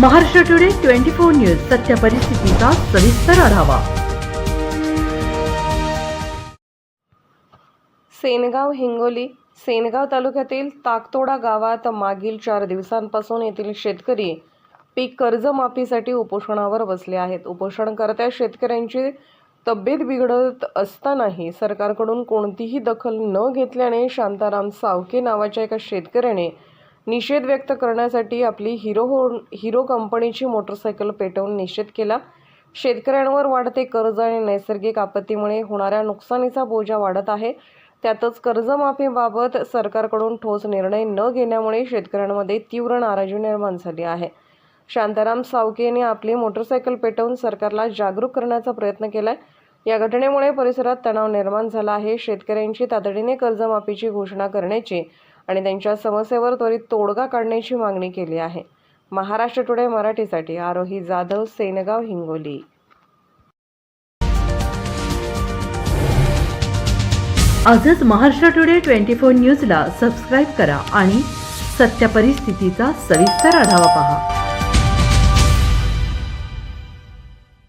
Maharashtra today twenty four news सत्य परिस्थितीचा सविस्तर आढावा. सेनगाव हिंगोली सेनगाव तालुक्यातील ताकतोडा गावात मागील चार दिवसांपासून येथील शेतकरी पीक कर्जमाफीसाठी उपोषणावर बसले आहेत. उपोषणकर्त्या शेतकऱ्यांची तब्येत बिघडत असतानाही सरकारकडून कोणतीही दखल न घेतल्याने शांताराम सावके नावाच्या एका शेतकऱ्याने निषेध व्यक्त करण्यासाठी आपली हिरो हो हिरो कंपनीची मोटरसायकल पेटवून निषेध केला. शेतकऱ्यांवर वाढते कर्ज आणि नैसर्गिक आपत्तीमुळे होणाऱ्या नुकसानीचा बोजा वाढत आहे. त्यातच कर्जमाफीबाबत सरकारकडून ठोस निर्णय न घेण्यामुळे शेतकऱ्यांमध्ये तीव्र नाराजी निर्माण झाली आहे. शांताराम सावके यांनी आपली मोटरसायकल पेटवून सरकारला जागरूक करण्याचा प्रयत्न केलाय. या घटनेमुळे परिसरात तणाव निर्माण झाला आहे. शेतकऱ्यांची तातडीने कर्जमाफीची घोषणा करण्याची आणि त्यांच्या समस्येवर त्वरित तोडगा काढण्याची मागणी केली आहे. महाराष्ट्र टुडे मराठीसाठी आरोही जाधव सेनगाव हिंगोली. आजच महाराष्ट्र टुडे ट्वेंटी फोर न्यूजला सबस्क्राईब करा आणि सत्य परिस्थितीचा सविस्तर आढावा पहा.